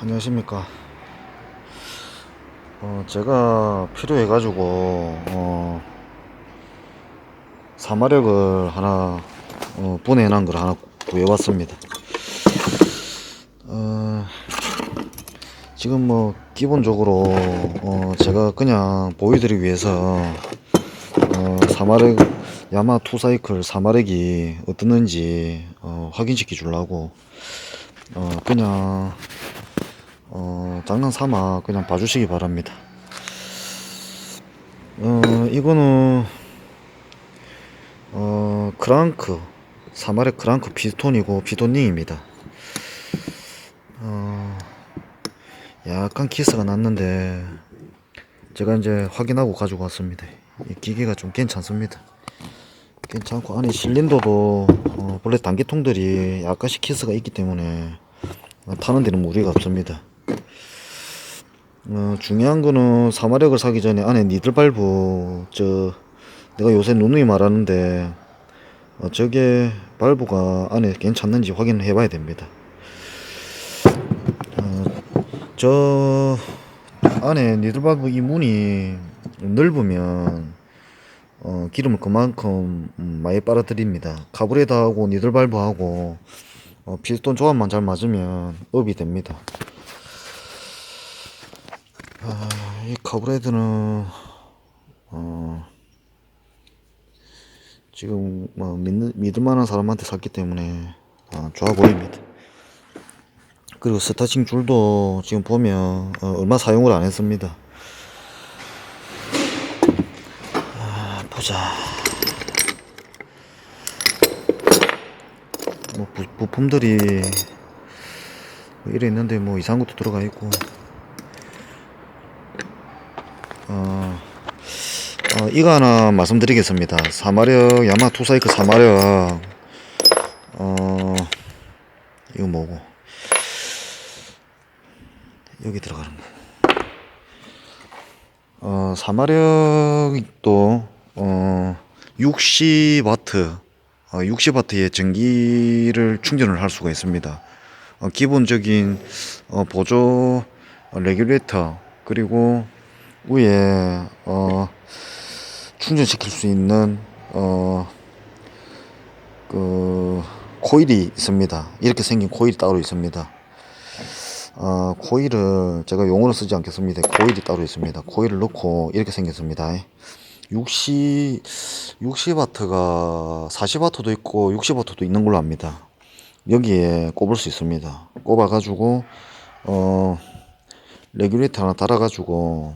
안녕하십니까. 어, 제가 필요해가지고, 어, 사마력을 하나, 어, 분해난 걸 하나 구해왔습니다. 어, 지금 뭐, 기본적으로, 어, 제가 그냥 보여드리기 위해서, 어, 사마력, 야마 투사이클 사마력이 어떻는지, 어, 확인시켜 주려고, 어, 그냥, 어, 장난 삼아 그냥 봐주시기 바랍니다. 어, 이거는, 어, 크랑크, 사마레 크랑크 피스톤이고, 피톤링입니다. 어, 약간 키스가 났는데, 제가 이제 확인하고 가지고 왔습니다. 이 기계가 좀 괜찮습니다. 괜찮고, 안에 실린더도, 어, 원래 단계통들이 약간씩 키스가 있기 때문에, 어, 타는 데는 무리가 없습니다. 어, 중요한 거는 사마력을 사기 전에 안에 니들 발브 저 내가 요새 누누이 말하는데 어, 저게 발브가 안에 괜찮는지 확인을 해봐야 됩니다. 어, 저 안에 니들 발브 이 문이 넓으면 어, 기름을 그만큼 음, 많이 빨아들입니다. 카브레다하고 니들 발브하고 어, 피스톤 조합만 잘 맞으면 업이 됩니다. 아, 이 카브레드는 어, 지금 뭐 믿는, 믿을 만한 사람한테 샀기 때문에 어, 좋아 보입니다. 그리고 스타칭 줄도 지금 보면 어, 얼마 사용을 안 했습니다. 아, 보자. 뭐 부, 부품들이 뭐 이래 있는데 뭐 이상한 것도 들어가 있고 어, 이거 하나 말씀드리겠습니다. 사마력 야마 투사이클 사마력 어 이거 뭐고 여기 들어가는 거. 어 사마력도 어 60와트 어, 60와트의 전기를 충전을 할 수가 있습니다. 어, 기본적인 어, 보조 어, 레귤레이터 그리고 위에 어, 충전시킬 수 있는 어, 그 코일이 있습니다. 이렇게 생긴 코일이 따로 있습니다. 어, 코일을 제가 용어로 쓰지 않겠습니다. 코일이 따로 있습니다. 코일을 넣고 이렇게 생겼습니다. 60 60와트가 40와트도 있고 60와트도 있는 걸로 압니다. 여기에 꼽을 수 있습니다. 꼽아 가지고 어 레귤레이터 하나 달아 가지고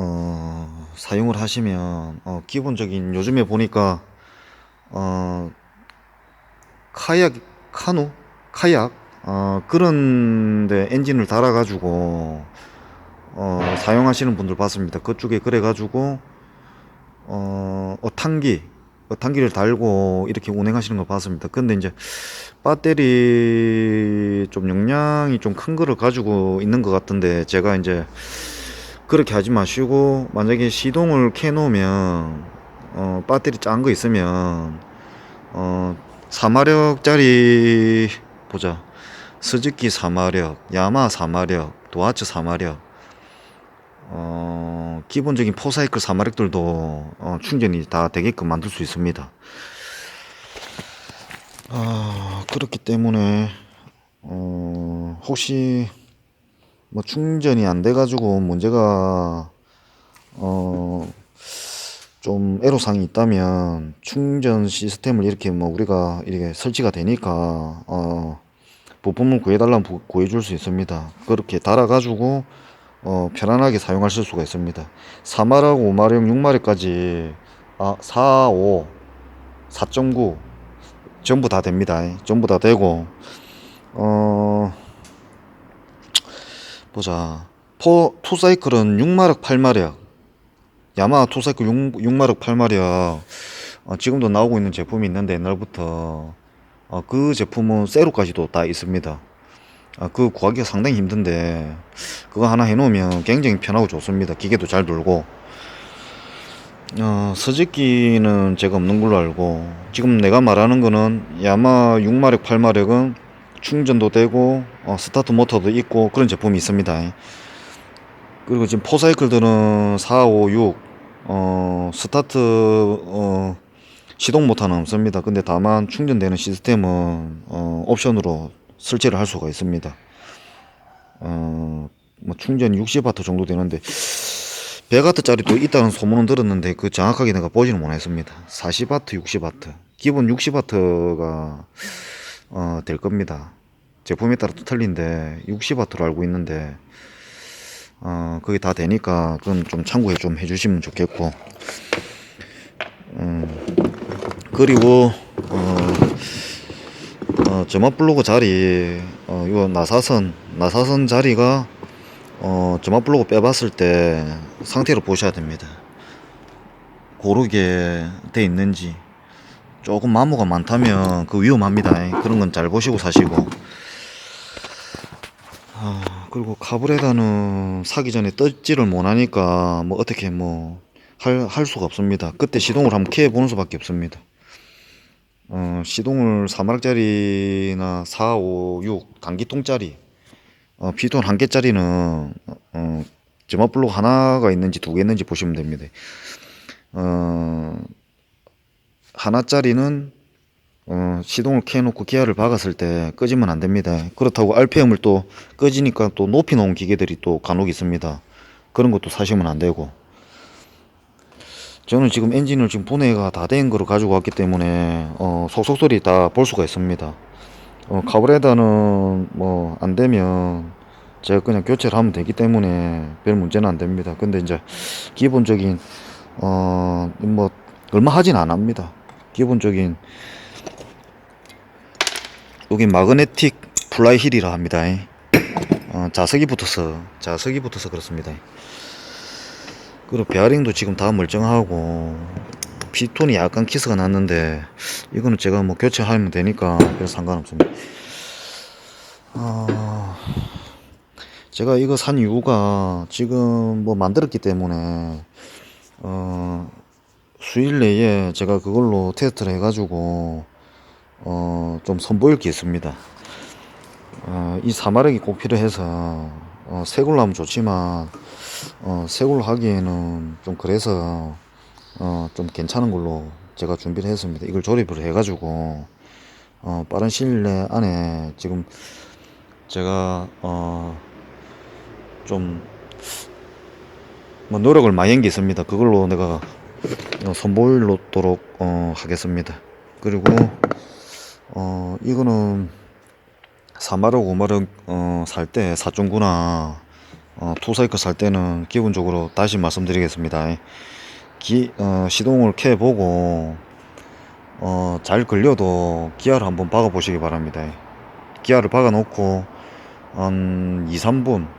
어, 사용을 하시면 어, 기본적인 요즘에 보니까 어, 카약 카누 카약 어, 그런데 엔진을 달아가지고 어, 사용하시는 분들 봤습니다. 그쪽에 그래가지고 어, 어탕기 어탕기를 달고 이렇게 운행하시는 걸 봤습니다. 근데 이제 배터리 좀 용량이 좀 큰 거를 가지고 있는 것 같은데 제가 이제 그렇게 하지 마시고 만약에 시동을 켜 놓으면 어 배터리 짠 거 있으면 어 4마력짜리 보자. 스즈키 4마력 야마 4마력 도하츠 4마력 어 기본적인 포사이클 4마력들도 어, 충전이 다 되게끔 만들 수 있습니다. 아 그렇기 때문에 어 혹시 뭐 충전이 안 돼가지고 문제가 어 좀 애로사항이 있다면 충전 시스템을 이렇게 뭐 우리가 이렇게 설치가 되니까 어 부품을 구해달라면 부- 구해줄 수 있습니다. 그렇게 달아가지고 어 편안하게 사용하실 수가 있습니다. 4마력, 5마력, 6마력까지 아 4, 5, 4.9 전부 다 됩니다. 전부 다 되고 어 보자. 포 투사이클은 6마력, 8마력. 야마하 투사이클 6, 6마력, 8마력. 어, 지금도 나오고 있는 제품이 있는데 옛날부터 어, 그 제품은 세로까지도 다 있습니다. 아, 그 구하기가 상당히 힘든데 그거 하나 해놓으면 굉장히 편하고 좋습니다. 기계도 잘 돌고. 어, 서직기는 제가 없는 걸로 알고 지금 내가 말하는 거는 야마 6마력, 8마력은 충전도 되고 어, 스타트 모터도 있고 그런 제품이 있습니다. 그리고 지금 포사이클들은 4, 5, 6 어, 스타트 어, 시동 모터는 없습니다. 근데 다만 충전되는 시스템은 어, 옵션으로 설치를 할 수가 있습니다. 어, 뭐 충전 60W 정도 되는데 100W짜리도 있다는 소문은 들었는데 그 정확하게 내가 보지는 못했습니다. 40W, 60W. 기본 60W가 어, 될 겁니다. 제품에 따라 또 틀린데 60W로 알고 있는데 어, 그게 다 되니까 그건 좀 참고해 좀 해주시면 좋겠고 음, 그리고 어, 어, 점화 블로그 자리 어, 이거 나사선 나사선 자리가 어, 점화 블로그 빼봤을 때 상태를 보셔야 됩니다. 고르게 돼 있는지 조금 마모가 많다면 그 위험합니다. 그런 건 잘 보시고 사시고. 아, 그리고 카브레다는 사기 전에 떴지를 못하니까 뭐 어떻게 뭐 할 할 수가 없습니다. 그때 시동을 한번 캐 보는 수밖에 없습니다. 어, 시동을 4마력짜리나 4, 5, 6 단기통짜리 어, 피톤 한 개짜리는 어, 점화 블록 하나가 있는지 두 개 있는지 보시면 됩니다. 어, 하나짜리는 어, 시동을 켜놓고 기아를 박았을 때 끄지면 안 됩니다. 그렇다고 RPM을 또 끄지니까 또 높이 놓은 기계들이 또 간혹 있습니다. 그런 것도 사시면 안 되고. 저는 지금 엔진을 지금 분해가 다 된 거로 가지고 왔기 때문에 어, 속속 소리 다 볼 수가 있습니다. 어, 카브레다는 뭐 안 되면 제가 그냥 교체를 하면 되기 때문에 별 문제는 안 됩니다. 근데 이제 기본적인 어 뭐 얼마 하진 안 합니다. 기본적인 여기 마그네틱 플라이힐이라 합니다. 어, 자석이 붙어서 자석이 붙어서 그렇습니다. 그리고 베어링도 지금 다 멀쩡하고 피톤이 약간 키스가 났는데 이거는 제가 뭐 교체하면 되니까 별 상관없습니다. 아, 제가 이거 산 이유가 지금 뭐 만들었기 때문에 어, 수일 내에 제가 그걸로 테스트를 해가지고 어, 좀 선보일 게 있습니다. 어, 이 사마력이 꼭 필요해서 어, 새 걸로 하면 좋지만 어, 새 걸로 하기에는 좀 그래서 어, 좀 괜찮은 걸로 제가 준비를 했습니다. 이걸 조립을 해가지고 어, 빠른 시일 내 안에 지금 제가 어, 좀 뭐 노력을 많이 한 게 있습니다. 그걸로 내가 어, 선보이도록 어, 하겠습니다. 그리고 어, 이거는 4마력, 5마력 어, 살때 4.9나 어, 투사이클 살 때는 기본적으로 다시 말씀드리겠습니다. 기, 어, 시동을 켜 보고 어, 잘 걸려도 기아를 한번 박아 보시기 바랍니다. 기아를 박아 놓고 한 2, 3분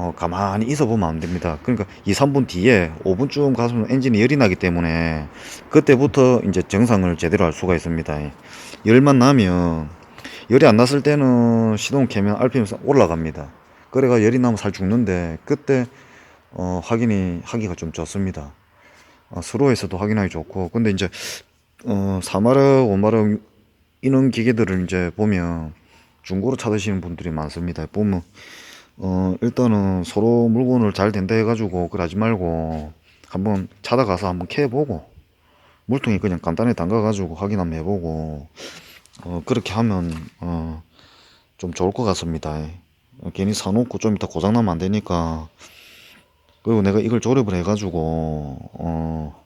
어, 가만히 있어 보면 안 됩니다. 그러니까 2, 3분 뒤에 5분쯤 가서는 엔진이 열이 나기 때문에 그때부터 이제 정상을 제대로 할 수가 있습니다. 열만 나면 열이 안 났을 때는 시동 켜면 RPM 올라갑니다. 그래가 열이 나면 살 죽는데 그때 어, 확인이 하기가 좀 좋습니다. 어, 스로에서도 확인하기 좋고 근데 이제 어, 4마력, 5마력 이런 기계들을 이제 보면 중고로 찾으시는 분들이 많습니다. 보면 어, 일단은 서로 물건을 잘 된다 해가지고 그러지 말고 한번 찾아가서 한번 캐보고 물통이 그냥 간단히 담가가지고 확인 한번 해보고 어, 그렇게 하면 어, 좀 좋을 것 같습니다. 어, 괜히 사놓고 좀 이따 고장나면 안 되니까 그리고 내가 이걸 조립을 해가지고 어,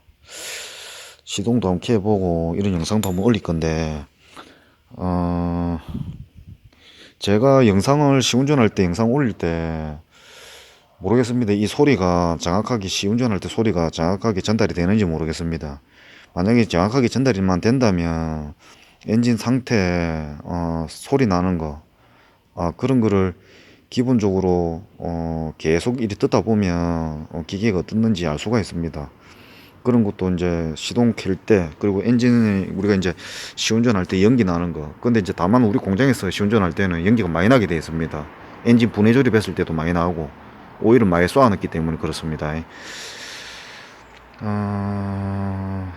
시동도 한번 켜보고 이런 영상도 한번 올릴 건데 어, 제가 영상을 시운전할 때 영상 올릴 때 모르겠습니다. 이 소리가 정확하게 시운전할 때 소리가 정확하게 전달이 되는지 모르겠습니다. 만약에 정확하게 전달이만 된다면 엔진 상태 어, 소리 나는 거 아, 그런 거를 기본적으로 어, 계속 이리 듣다 보면 어, 기계가 뜯는지 알 수가 있습니다. 그런 것도 이제 시동 켤 때 그리고 엔진이 우리가 이제 시운전할 때 연기 나는 거. 근데 이제 다만 우리 공장에서 시운전할 때는 연기가 많이 나게 되어 있습니다. 엔진 분해 조립했을 때도 많이 나오고 오일을 많이 쏘아넣기 때문에 그렇습니다. 어...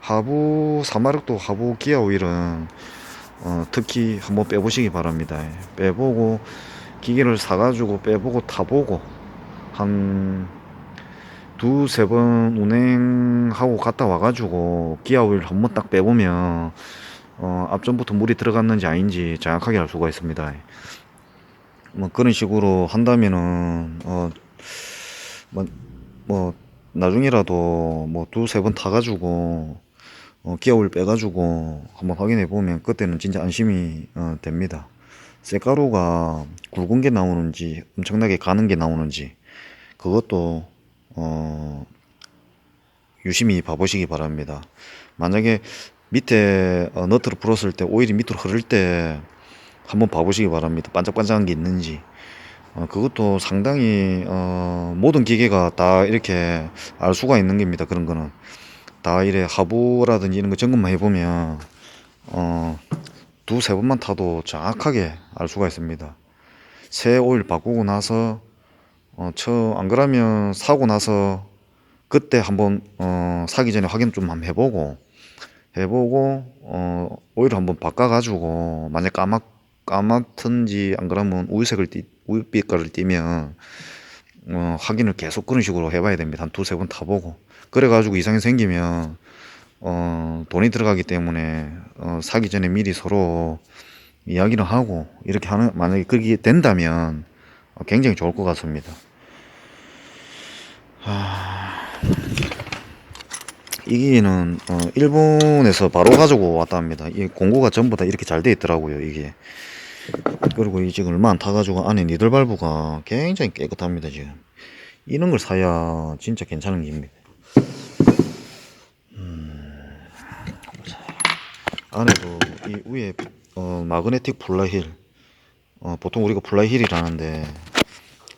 하부 4마력도 하부 기아 오일은 어, 특히 한번 빼보시기 바랍니다. 빼보고 기계를 사가지고 빼보고 타보고 한 두세 번 운행하고 갔다 와가지고 기아 오일 한 번 딱 빼보면 어, 앞전부터 물이 들어갔는지 아닌지 정확하게 알 수가 있습니다. 뭐 그런 식으로 한다면은 어, 뭐, 뭐 나중이라도 뭐 두세 번 타가지고 어, 기아 오일 빼가지고 한번 확인해 보면 그때는 진짜 안심이 어, 됩니다. 쇳가루가 굵은 게 나오는지 엄청나게 가는 게 나오는지 그것도 어, 유심히 봐보시기 바랍니다. 만약에 밑에 어, 너트를 풀었을 때 오일이 밑으로 흐를 때 한번 봐보시기 바랍니다. 반짝반짝한 게 있는지. 어, 그것도 상당히 어, 모든 기계가 다 이렇게 알 수가 있는 겁니다. 그런 거는 다 이래 하부라든지 이런 거 점검만 해보면 어, 두세 번만 타도 정확하게 알 수가 있습니다. 새 오일 바꾸고 나서 어, 처, 안 그러면 사고 나서 그때 한번 어, 사기 전에 확인 좀 한번 해보고 해보고 어, 오일을 한번 바꿔가지고 만약 까맣 까맣든지 안 그러면 우유색을 띠, 우유빛깔을 띠면 어, 확인을 계속 그런 식으로 해봐야 됩니다. 한 두세 번 타보고 그래가지고 이상이 생기면 어, 돈이 들어가기 때문에 어, 사기 전에 미리 서로 이야기를 하고 이렇게 하는 만약에 그게 된다면 어, 굉장히 좋을 것 같습니다. 이 기계는 어, 일본에서 바로 가지고 왔다 합니다. 이 공구가 전부 다 이렇게 잘 돼 있더라고요. 이게 그리고 이 지금 얼마 안 타가지고 안에 니들 발부가 굉장히 깨끗합니다. 지금 이런 걸 사야 진짜 괜찮은 기입니다. 안에도 이 위에 어, 마그네틱 플라힐 어, 보통 우리가 플라힐이라는데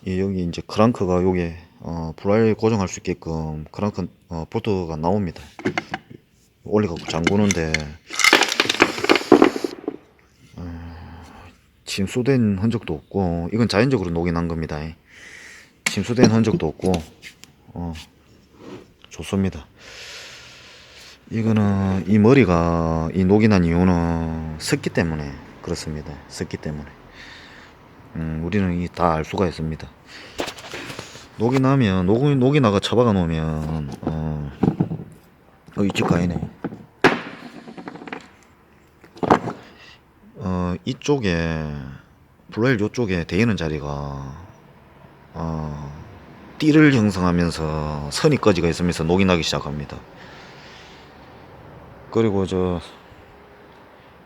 이 여기 이제 크랑크가 요게 어, 플라힐 고정할 수 있게끔 크랑크 어, 볼트가 나옵니다 올려갖고 잠그는데 어, 침수된 흔적도 없고 이건 자연적으로 녹이 난 겁니다 침수된 흔적도 없고 어, 좋습니다 이거는 이 머리가 이 녹이 난 이유는 습기 때문에 그렇습니다. 습기 때문에. 음, 우리는 이 다 알 수가 있습니다. 녹이 나면 녹이 녹이 나가 처박아 놓으면 어, 어 이쪽 가이네. 어 이쪽에 블레일 요쪽에 대이는 자리가 어 띠를 형성하면서 선이 꺼지가 있으면서 녹이 나기 시작합니다. 그리고 저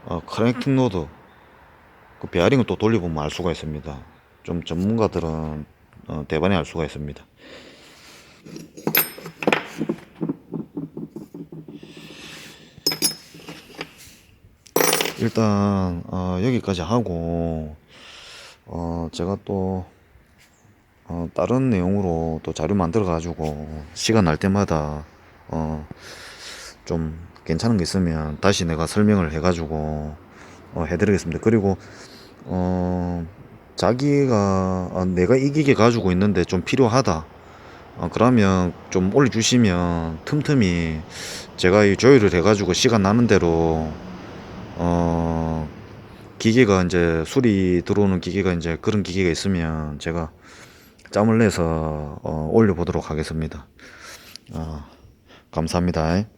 어, 크랭킹 노드 그 베어링을 또 돌려보면 알 수가 있습니다. 좀 전문가들은 어, 대반에 알 수가 있습니다. 일단 어, 여기까지 하고 어, 제가 또 어, 다른 내용으로 또 자료 만들어 가지고 시간 날 때마다 어, 좀 괜찮은 게 있으면 다시 내가 설명을 해 가지고 어, 해드리겠습니다. 그리고 어, 자기가 아, 내가 이 기계 가지고 있는데 좀 필요하다. 어, 그러면 좀 올려주시면 틈틈이 제가 이 조율을 해가지고 시간 나는 대로 어, 기계가 이제 수리 들어오는 기계가 이제 그런 기계가 있으면 제가 짬을 내서 어, 올려보도록 하겠습니다. 어, 감사합니다.